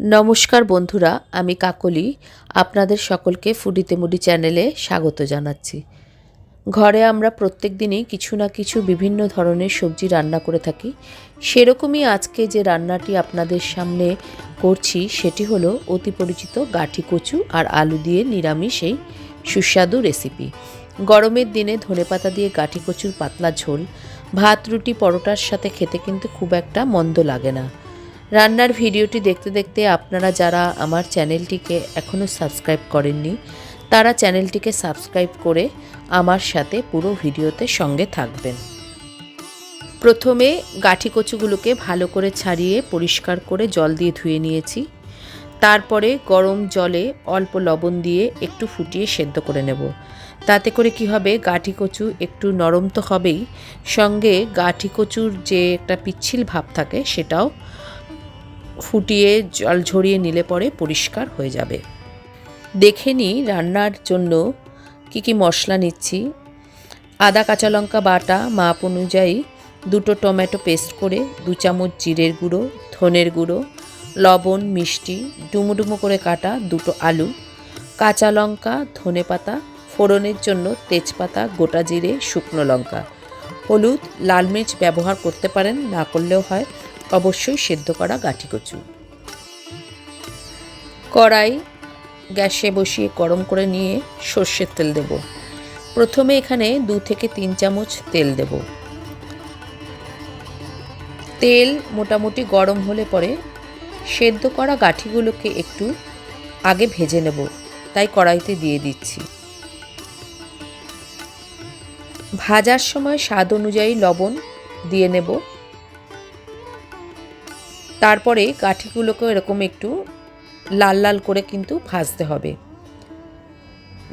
নমস্কার বন্ধুরা, আমি কাকলি। আপনাদের সকলকে ফুডিতে মুডি চ্যানেলে স্বাগত জানাচ্ছি। ঘরে আমরা প্রত্যেক দিনই কিছু না কিছু বিভিন্ন ধরনের সবজি রান্না করে থাকি। সেরকমই আজকে যে রান্নাটি আপনাদের সামনে করছি, সেটি হলো অতি পরিচিত গাঠি কচু আর আলু দিয়ে নিরামিষ এই সুস্বাদু রেসিপি। গরমের দিনে ধনেপাতা দিয়ে গাঠি কচুর পাতলা ঝোল, ভাত, রুটি, পরোটার সাথে খেতে কিন্তু খুব একটা মন্দ লাগে না। রান্নার ভিডিওটি দেখতে দেখতে আপনারা যারা আমার চ্যানেলটিকে এখনও সাবস্ক্রাইব করেননি, তারা চ্যানেলটিকে সাবস্ক্রাইব করে আমার সাথে পুরো ভিডিওতে সঙ্গে থাকবেন। প্রথমে গাঠি কচুগুলোকে ভালো করে ছাড়িয়ে পরিষ্কার করে জল দিয়ে ধুয়ে নিয়েছি। তারপরে গরম জলে অল্প লবণ দিয়ে একটু ফুটিয়ে সেদ্ধ করে নেব। তাতে করে কি হবে, গাঠি কচু একটু নরম তো হবেই, সঙ্গে গাঠি কচুর যে একটা পিচ্ছিল ভাব থাকে সেটাও ফুটিয়ে জল ঝরিয়ে নিলে পরে পরিষ্কার হয়ে যাবে। দেখে নিই রান্নার জন্য কি কি মশলা নিচ্ছি। আদা, কাঁচা লঙ্কা বাটা, মাপ অনুযায়ী দুটো টমেটো পেস্ট করে দু চামচ জিরের গুঁড়ো, ধনের গুঁড়ো, লবণ, মিষ্টি ডুমো করে কাটা দুটো আলু, কাঁচা লঙ্কা, ধনে পাতা, ফোড়নের জন্য তেজপাতা, গোটা জিরে, শুকনো লঙ্কা। হলুদ, লাল মির্চ ব্যবহার করতে পারেন, না করলেও হয়। অবশ্যই সেদ্ধ করা গাঠি কচু। কড়াই গ্যাসে বসিয়ে গরম করে নিয়ে সর্ষের তেল দেব। প্রথমে এখানে দু থেকে তিন চামচ তেল দেব। তেল মোটামুটি গরম হলে পরে সেদ্ধ করা গাঠিগুলোকে একটু আগে ভেজে নেব, তাই কড়াইতে দিয়ে দিচ্ছি। ভাজার সময় স্বাদ অনুযায়ী লবণ দিয়ে নেব। তারপরে গাঠিগুলোকে এরকম একটু লাল লাল করে কিন্তু ভাজতে হবে।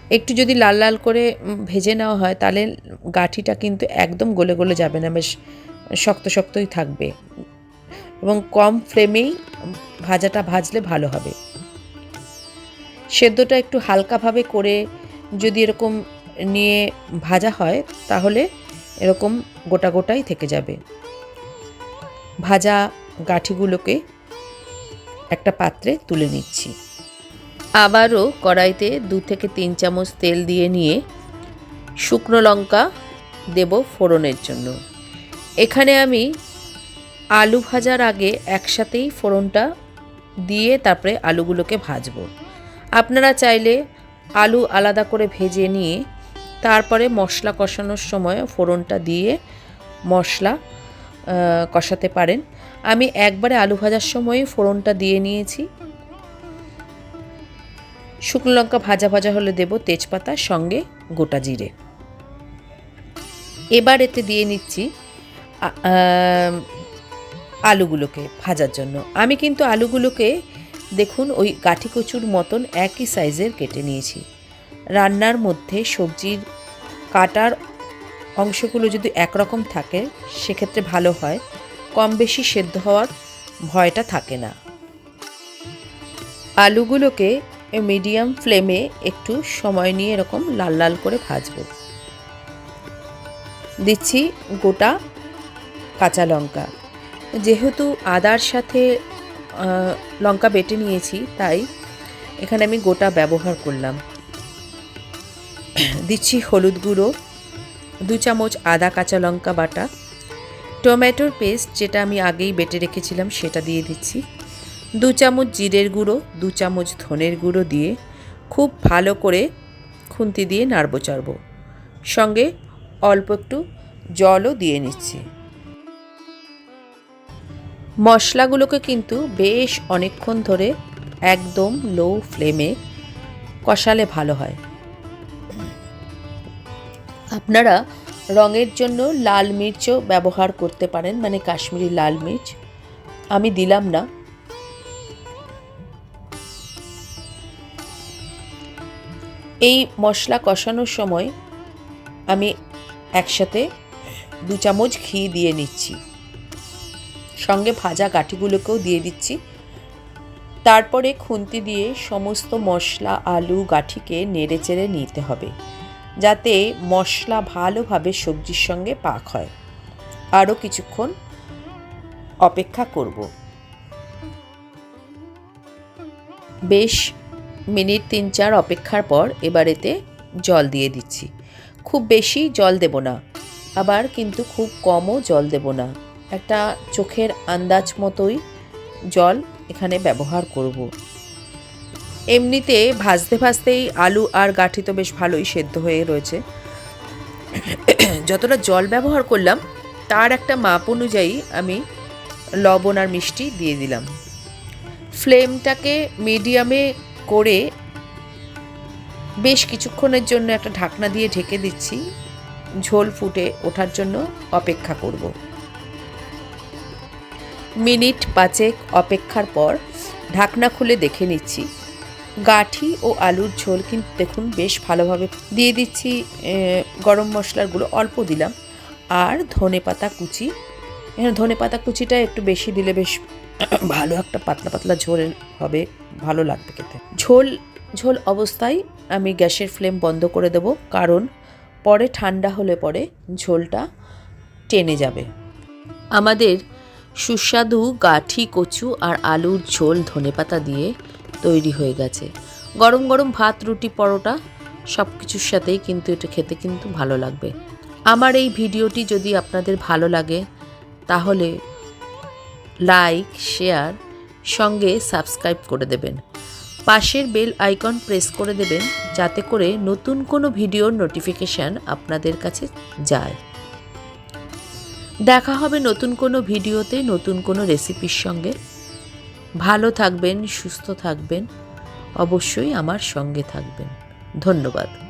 একটু যদি লাল লাল করে ভেজে নেওয়া হয়, তাহলে গাঠিটা কিন্তু একদম গলে গলে যাবে না, বেশ শক্ত শক্তই থাকবে। এবং কম ফ্লেমেই ভাজাটা ভাজলে ভালো হবে। সেদ্ধটা একটু হালকাভাবে করে যদি এরকম নিয়ে ভাজা হয়, তাহলে এরকম গোটা গোটাই থেকে যাবে। ভাজা গাঠিগুলোকে একটা পাত্রে তুলে নিচ্ছি। আবারও কড়াইতে দু থেকে তিন চামচ তেল দিয়ে নিয়ে শুকনো লঙ্কা দেব ফোড়নের জন্য। এখানে আমি আলু ভাজার আগে একসাথেই ফোড়নটা দিয়ে তারপরে আলুগুলোকে ভাজবো। আপনারা চাইলে আলু আলাদা করে ভেজে নিয়ে তারপরে মশলা কষানোর সময় ফোড়নটা দিয়ে মশলা কষাতে পারেন। আমি একবারে আলু ভাজার সময় ফোড়নটা দিয়ে নিয়েছি। শুকনো লঙ্কা ভাজা ভাজা হলে দেব তেজপাতা, সঙ্গে গোটা জিরে। এবার এতে দিয়ে নিচ্ছি আলুগুলোকে ভাজার জন্য। আমি কিন্তু আলুগুলোকে দেখুন ওই গাঠি কচুর মতন একই সাইজের কেটে নিয়েছি। রান্নার মধ্যে সবজির কাটার অংশগুলো যদি একরকম থাকে, সেক্ষেত্রে ভালো হয়। কম বেশি সেদ্ধ হওয়ার ভয়টা থাকে না। আলুগুলোকে মিডিয়াম ফ্লেমে একটু সময় নিয়ে এরকম লাল লাল করে ভাজবো। দিচ্ছি গোটা কাঁচা লঙ্কা। যেহেতু আদার সাথে লঙ্কা বেটে নিয়েছি, তাই এখানে আমি গোটা ব্যবহার করলাম। দিচ্ছি হলুদ গুঁড়ো, দু চামচ আদা কাঁচা লঙ্কা বাটা টমেটোর পেস্ট যেটা আমি আগেই বেটে রেখেছিলাম, সেটা দিয়ে দিচ্ছি। দু চামচ জিরের গুঁড়ো, দু চামচ ধনের গুঁড়ো দিয়ে খুব ভালো করে খুন্তি দিয়ে নাড়বো চাড়বো। সঙ্গে অল্প একটু জলও দিয়ে নিচ্ছি। মশলাগুলোকে কিন্তু বেশ অনেকক্ষণ ধরে একদম লো ফ্লেমে কষালে ভালো হয়। আপনারা রঙের জন্য লাল মির্চও ব্যবহার করতে পারেন মানে কাশ্মীরি লাল মির্চ। আমি দিলাম না। এই মশলা কষানোর সময় আমি একসাথে দু চামচ ঘি দিয়ে নিচ্ছি। সঙ্গে ভাজা গাঠিগুলোকেও দিয়ে দিচ্ছি। তারপরে খুন্তি দিয়ে সমস্ত মশলা, আলু, গাঠিকে নেড়ে চেড়ে নিতে হবে। যাতে মশলা ভালোভাবে সবজির সঙ্গে পাক হয়। আরও কিছুক্ষণ অপেক্ষা করব। বেশ মিনিট তিন চার অপেক্ষার পর এবার এতে জল দিয়ে দিচ্ছি। খুব বেশি জল দেব না, আবার কিন্তু খুব কমও জল দেব না। একটা চোখের আন্দাজ মতোই জল এখানে ব্যবহার করব। এমনিতে ভাজতে ভাজতেই আলু আর গাঠি তো বেশ ভালোই সেদ্ধ হয়ে রয়েছে। যতটা জল ব্যবহার করলাম, তার একটা মাপ অনুযায়ী আমি লবণ আর মিষ্টি দিয়ে দিলাম। ফ্লেমটাকে মিডিয়ামে করে বেশ কিছুক্ষণের জন্য একটা ঢাকনা দিয়ে ঢেকে দিচ্ছি। ঝোল ফুটে ওঠার জন্য অপেক্ষা করব। মিনিট পাঁচেক অপেক্ষার পর ঢাকনা খুলে দেখে নিচ্ছি। গাঠি ও আলুর ঝোল কিন্তু দেখুন বেশ ভালোভাবে দিয়ে দিচ্ছি গরম মশলার গুঁড়ো অল্প দিলাম। আর ধনে পাতা কুচি ধনে পাতা কুচিটা একটু বেশি দিলে বেশ ভালো একটা পাতলা পাতলা ঝোল হবে, ভালো লাগবে খেতে। ঝোল ঝোল অবস্থায় আমি গ্যাসের ফ্লেম বন্ধ করে দেব, কারণ পরে ঠান্ডা হলে পরে ঝোলটা টেনে যাবে। আমাদের সুস্বাদু গাঠি, কচু আর আলুর ঝোল ধনেপাতা দিয়ে তৈরি হয়ে গেছে। গরম গরম ভাত, রুটি, পরোটা সব কিছুর সাথেই কিন্তু এটা খেতে কিন্তু ভালো লাগবে। আমার এই ভিডিওটি যদি আপনাদের ভালো লাগে, তাহলে লাইক, শেয়ার, সঙ্গে সাবস্ক্রাইব করে দেবেন। পাশের বেল আইকন প্রেস করে দেবেন, যাতে করে নতুন কোনো ভিডিওর নোটিফিকেশান আপনাদের কাছে যায়। দেখা হবে নতুন কোনো ভিডিওতে, নতুন কোনো রেসিপির সঙ্গে। ভালো থাকবেন সুস্থ থাকবেন অবশ্যই আমার সঙ্গে থাকবেন। ধন্যবাদ।